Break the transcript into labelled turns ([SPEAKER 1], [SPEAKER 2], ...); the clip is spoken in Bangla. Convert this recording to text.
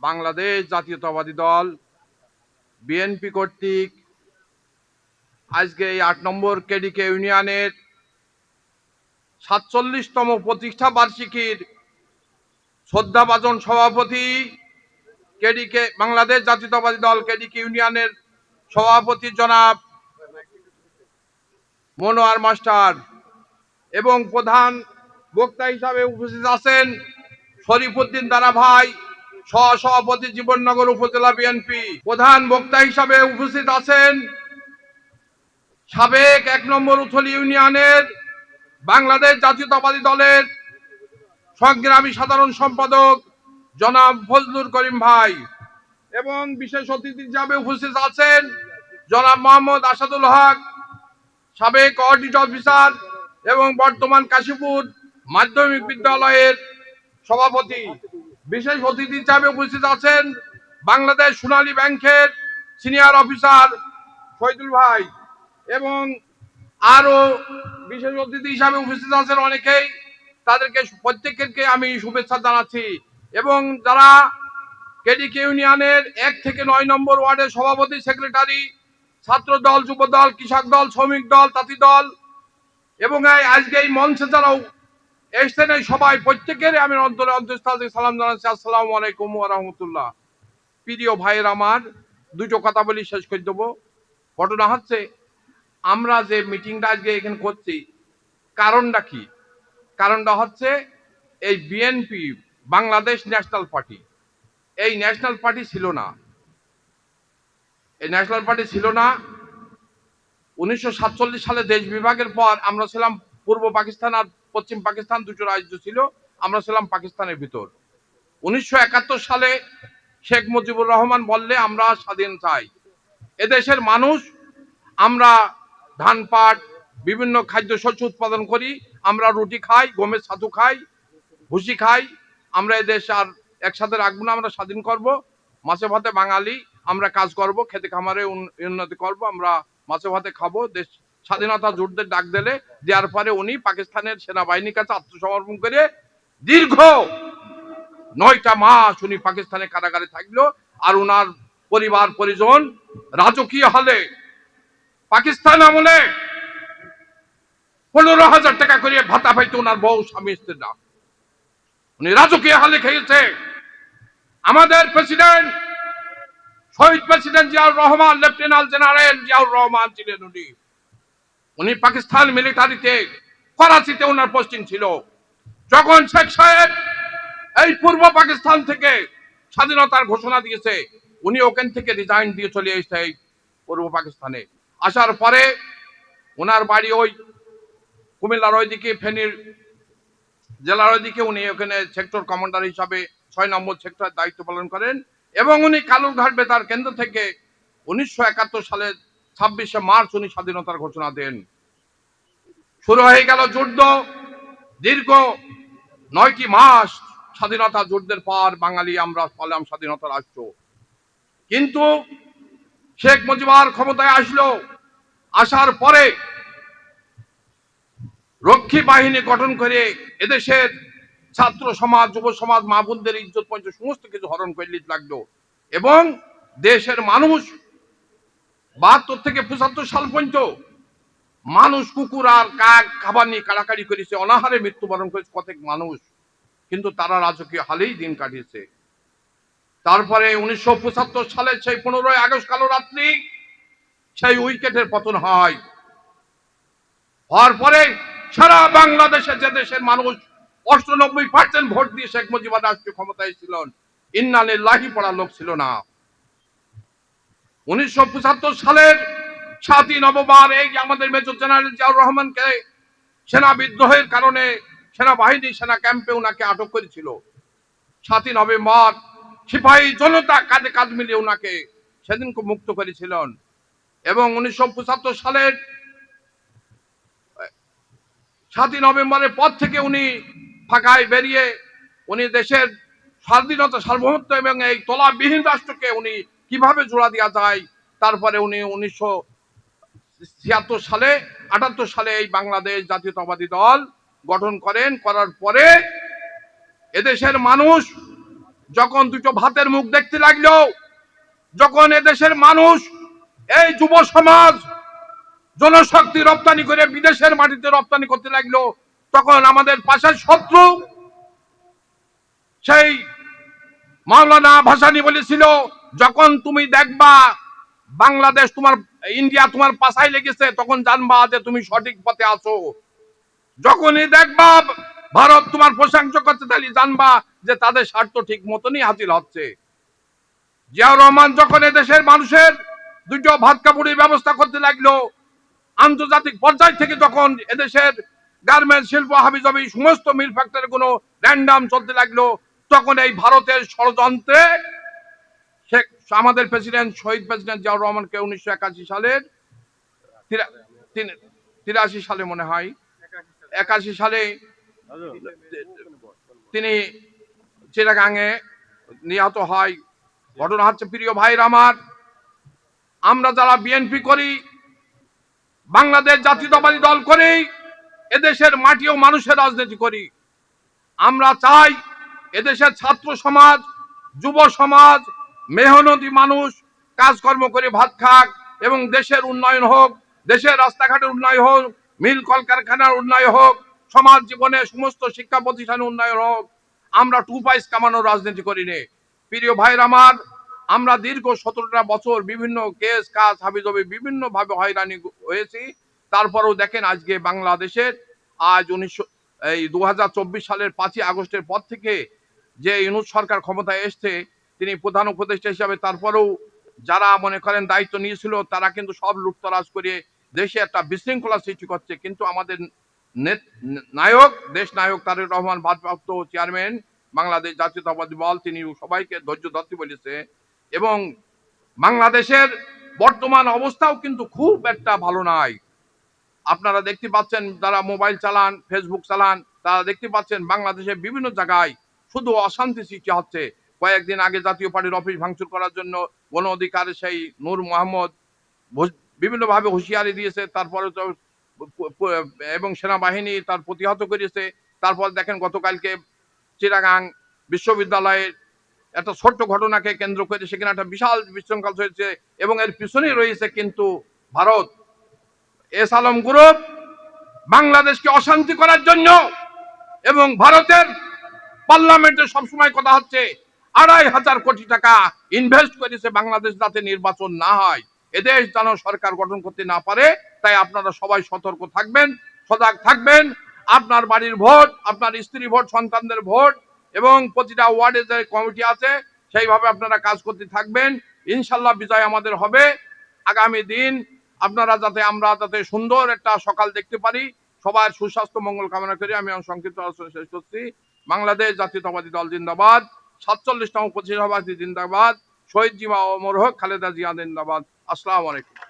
[SPEAKER 1] বাংলাদেশ জাতীয়তাবাদী দল, বিএনপি কর্তৃক আজকে এই আট নম্বর কেডিকে ইউনিয়নের সাতচল্লিশতম প্রতিষ্ঠা বার্ষিকীর শ্রদ্ধাভাজন সভাপতি কেডিকে, বাংলাদেশ জাতীয়তাবাদী দল কেডিকে ইউনিয়নের সভাপতি জনাব মনোয়ার মাস্টার এবং প্রধান বক্তা হিসাবে উপস্থিত আছেন শরীফুদ্দিন দারা ভাই সহ সভাপতি জীবননগর উপজেলা বিএনপি প্রধান বক্তা হিসাবে উপস্থিত আছেন সাবেক এক নম্বর উথলি ইউনিয়নের বাংলাদেশ জাতীয়তাবাদী দলের সংগ্রামী সাধারণ সম্পাদক জনাব ফজলুর করিম ভাই এবং বিশেষ অতিথি হিসাবে উপস্থিত আছেন জনাব মোহাম্মদ আসাদুল হক, সাবেক অডিট অফিসার এবং বর্তমান কাশীপুর মাধ্যমিক বিদ্যালয়ের সভাপতি। বিশেষ অতিথি হিসাবে উপস্থিত আছেন বাংলাদেশ সোনালী ব্যাংকের সিনিয়র অফিসার শহীদুল ভাই এবং আরও বিশেষ অতিথি হিসাবে উপস্থিত আছেন অনেকেই। তাদেরকে প্রত্যেকেরকে আমি শুভেচ্ছা জানাচ্ছি এবং যারা কেডিকে ইউনিয়নের এক থেকে নয় নম্বর ওয়ার্ডের সভাপতি, সেক্রেটারি, ছাত্র দল, যুব দল, কৃষক দল, শ্রমিক দল, তাঁতি দল এবং আজকে এই মঞ্চে যারাও এসছেন এই সবাই প্রত্যেকের আমি অন্তরে অন্তঃস্থল থেকে সালাম জানাচ্ছি। আসসালামু আলাইকুম ওয়া প্রিয় ভাইয়ের আমার, দুটো কথা বলি, শেষ করে দেবো। ঘটনা হচ্ছে, আমরা যে মিটিংটা আজকে এখানে করছি, কারণটা কি? কারণটা হচ্ছে, এই বিএনপি, বাংলাদেশ ন্যাশনাল পার্টি। এই ন্যাশনাল পার্টি ছিল না। এই ন্যাশনাল পার্টি ছিল না। উনিশশো সাতচল্লিশ সালে দেশ বিভাগের পর আমরা ছিলাম পূর্ব পাকিস্তান আর পশ্চিম পাকিস্তান দুটো রাজ্য ছিল, আমরা ছিলাম পাকিস্তানের ভিতর। উনিশশো একাত্তর সালে শেখ মুজিবুর রহমান বললে, আমরা স্বাধীন চাই। এদেশের মানুষ, আমরা ধান পাট, বিভিন্ন খাদ্য শস্য উৎপাদন করি, আমরা রুটি খাই, গমের ছাতু খাই, ভুসি খাই, আমরা এদেশ আর একসাথে রাখব না, আমরা স্বাধীন করব। মাছে ভাতে বাঙালি, আমরা কাজ করব, খেতে খামারে উন- উন্নতি করব, আমরা মাছে ভাতে খাব, দেশ স্বাধীনতা যুদ্ধের ডাক দিলে দেওয়ার পরে উনি পাকিস্তানের সেনাবাহিনীর কাছে আত্মসমর্পণ করে দীর্ঘ নয়টা মাস উনি পাকিস্তানে কারাগারে থাকল আর ওনার পরিবার, পরিজন রাজকীয় হলে পাকিস্তান আমলে পনেরো হাজার টাকা করে ভাতা পাইতো ওনার বউ, স্বামী, স্ত্রীরা উনি রাজকীয় হালে খেয়েছে। আমাদের প্রেসিডেন্ট, শহীদ president Ziaur Rahman, lieutenant general Ziaur Rahman ছিলেন উনি। উনি পাকিস্তান মিলিটারিতে করাচিতে ওনার পোস্টিং ছিল। যখন শেখ সাহেব এই পূর্ব পাকিস্তান থেকে স্বাধীনতার ঘোষণা দিয়েছে, উনি ওখান থেকে রিজাইন দিয়ে চলে এসেছে এই পূর্ব পাকিস্তানে। আসার পরে ওনার বাড়ি ওই কুমিল্লার ওইদিকে, ফেনীর জেলার ওইদিকে উনি ওখানে সেক্টর কমান্ডার হিসাবে ছয় নম্বর সেক্টর দায়িত্ব পালন করেন এবং উনি কালুরঘাট বেতার কেন্দ্র থেকে উনিশশো সালের ছাব্বিশে মার্চ উনি স্বাধীনতার ঘোষণা দেন। শুরু হয়ে গেল যুদ্ধ। দীর্ঘ নয়টি মাস স্বাধীনতা যুদ্ধের পর বাঙালি আমরা পালাম স্বাধীনতার রাষ্ট্র। কিন্তু শেখ মুজিবার ক্ষমতায় আসলো। আসার পরে রক্ষী বাহিনী গঠন করে এদেশের ছাত্র সমাজ, যুব সমাজ, মা বোনদের ইজ্জত পর্যন্ত সমস্ত কিছু হরণ করে লাগল। এবং দেশের মানুষ বাহাত্তর থেকে পঁচাত্তর সাল পর্যন্ত মানুষ কুকুর আর কাক, খাবার নিয়ে কাড়াকাড়ি করেছে, অনাহারে মৃত্যুবরণ করেছে, কতক মানুষ। কিন্তু তারা রাজকীয় হালেই দিন কাটিয়েছে। তারপরে উনিশশো পঁচাত্তর সালে সেই পনেরোই আগস্ট কালো রাত্রি, সেই উইকেটের পতন হয়। হওয়ার পরে সারা বাংলাদেশে যে দেশের মানুষ অষ্টানব্বই পার্সেন্ট ভোট দিয়ে শেখ মুজিবুর রাষ্ট্রীয় ক্ষমতায় ছিলেন লাহি পড়া লোক ছিল না। উনিশশো পঁচাত্তর সালের সাতই নভেম্বর এই আমাদের মেজর জেনারেল জিয়াউর রহমানকে সেনা বিদ্রোহের কারণে সেনাবাহিনী সেনা ক্যাম্পে ওনাকে আটক করেছিল। সাতই নভেম্বর, সিপাহী জনতা কাঁধে কাঁধ মিলিয়ে ওনাকে সেদিনকে মুক্ত করেছিলেন। এবং উনিশশো পঁচাত্তর সালের সাতই নভেম্বরের পর থেকে উনি ফাঁকায় বেরিয়ে উনি দেশের স্বাধীনতা সার্বভৌমত্ব এবং এই তলাবিহীন রাষ্ট্রকে উনি কীভাবে জোড়া দেওয়া যায়? তারপরে উনি উনিশশো ছিয়াত্তর সালে, আটাত্তর সালে এই বাংলাদেশ জাতীয়তাবাদী দল গঠন করেন। করার পরে এদেশের মানুষ যখন দুটো ভাতের মুখ দেখতে লাগল, যখন এদেশের মানুষ এই যুব সমাজ জনশক্তি রপ্তানি করে বিদেশের মাটিতে রপ্তানি করতে লাগল, তখন আমাদের পাশের শত্রু সেই মাওলানা ভাসানি বলেছিল যখন তুমি দেখবা বাংলাদেশ তোমার, ইন্ডিয়া তোমার পাশায় লেগেছে, তখন জানবা যে তুমি সঠিক পথে আছো। যখনই দেখবা ভারত তোমার প্রশংসা করতে তাহলে জানবা যে তাদের স্বার্থ ঠিক মতনই হাসিল হচ্ছে। জিয়াউর রহমান যখন এদেশের মানুষের দুটো ভাত কাপড়ের ব্যবস্থা করতে লাগল, আন্তর্জাতিক পর্যায় থেকে যখন এদেশের গার্মেন্ট শিল্প, হাবিজাবি, সমস্ত মিল ফ্যাক্টরি কোনো র্যান্ডাম চলতে লাগল, তখন এই ভারতের ষড়যন্ত্রে আমাদের প্রেসিডেন্ট শহীদ প্রেসিডেন্ট জিয়াউর রহমানকে উনিশশো একাশি সালের তিরাশি সালে মনে হয়। একাশি সালে তিনি চিরাগাঙে নিহত হয়। ঘটনা হচ্ছে, প্রিয় ভাইর আমার, আমরা যারা বিএনপি করি, বাংলাদেশ জাতীয়তাবাদী দল করি, এদেশের মাটি ও মানুষের রাজনীতি করি, আমরা চাই এদেশের ছাত্র সমাজ, যুব সমাজ মেহনতি মানুষ, কাজকর্ম করে ভাত খাক এবং দেশের উন্নয়ন হোক, দেশের রাস্তাঘাটের উন্নয়ন হোক, মিল কলকারখানার উন্নয়ন হোক, সমাজ জীবনে সমস্ত শিক্ষা প্রতিষ্ঠানের উন্নয়ন হোক, আমরা টু পাইস কামানোর রাজনীতি করি নে। প্রিয় ভাইয়ের আমার, আমরা দীর্ঘ সতেরোটা বছর বিভিন্ন কেস, কাজ, হাবিজবি বিভিন্ন ভাবে হয়রানি হয়েছি। তারপরেও দেখেন আজকে বাংলাদেশের, আজ উনিশশো, এই দু হাজার চব্বিশ সালের পাঁচই আগস্টের পর থেকে যে ইউনুস সরকার ক্ষমতায় এসছে তিনি প্রধান উপদেষ্টা হিসাবে তারপরেও যারা মনে করেন দায়িত্ব নিয়েছিল, তারা কিন্তু সব লুটতরাজ করে দেশে একটা বিশৃঙ্খলা সৃষ্টি করছে। কিন্তু আমাদের নায়ক, দেশ নায়ক তারেক রহমান, ভারপ্রাপ্ত চেয়ারম্যান, বাংলাদেশ জাতীয়তাবাদী দল, তিনি সবাইকে ধৈর্য ধরতে বলেছে। এবং বাংলাদেশের বর্তমান অবস্থাও কিন্তু খুব একটা ভালো নয় আপনারা দেখতে পাচ্ছেন যারা মোবাইল চালান, ফেসবুক চালান, তারা দেখতে পাচ্ছেন বাংলাদেশের বিভিন্ন জায়গায় শুধু অশান্তি সৃষ্টি হচ্ছে। কয়েকদিন আগে জাতীয় পার্টির অফিস ভাঙচুর করার জন্য গণ অধিকারের সেই নূর মোহাম্মদ বিভিন্নভাবে হুঁশিয়ারি দিয়েছে, তারপরে তো এবং সেনাবাহিনী তার প্রতিহত করেছে। তারপর দেখেন গতকালকে চিরাগাং বিশ্ববিদ্যালয়ের একটা ছোট্ট ঘটনাকে কেন্দ্র করে সেখানে একটা বিশাল বিশৃঙ্খল হয়েছে এবং এর পিছনেই রয়েছে কিন্তু ভারত। এস আলম গ্রুপ বাংলাদেশকে অশান্তি করার জন্য এবং ভারতের পার্লামেন্টে সবসময় কথা হচ্ছে আড়াই হাজার কোটি টাকা ইনভেস্ট করেছে বাংলাদেশ যাতে নির্বাচন না হয়। এদেশ যেন সরকার গঠন করতে না পারে, তাই আপনারা সবাই সতর্ক থাকবেন, সজাগ থাকবেন। আপনার বাড়ির ভোট, আপনার স্ত্রী ভোট, সন্তানদের ভোট এবং প্রতিটা ওয়ার্ডে যে কমিটি আছে, সেইভাবে আপনারা কাজ করতে থাকবেন। ইনশাল্লাহ বিজয় আমাদের হবে। আগামী দিন আপনারা যাতে, আমরা যাতে সুন্দর একটা সকাল দেখতে পারি। সবার সুস্বাস্থ্য, মঙ্গল কামনা করি। আমি সংক্ষিপ্ত আলোচনা শেষ করছি। বাংলাদেশ জাতীয়তাবাদী দল জিন্দাবাদ। সাতচল্লিশতম পঁচিশ জিন্দাবাদ শহীদ জিমা অমর হোক খালেদা জিয়া জিন্দাবাদ। আসসালামু আলাইকুম।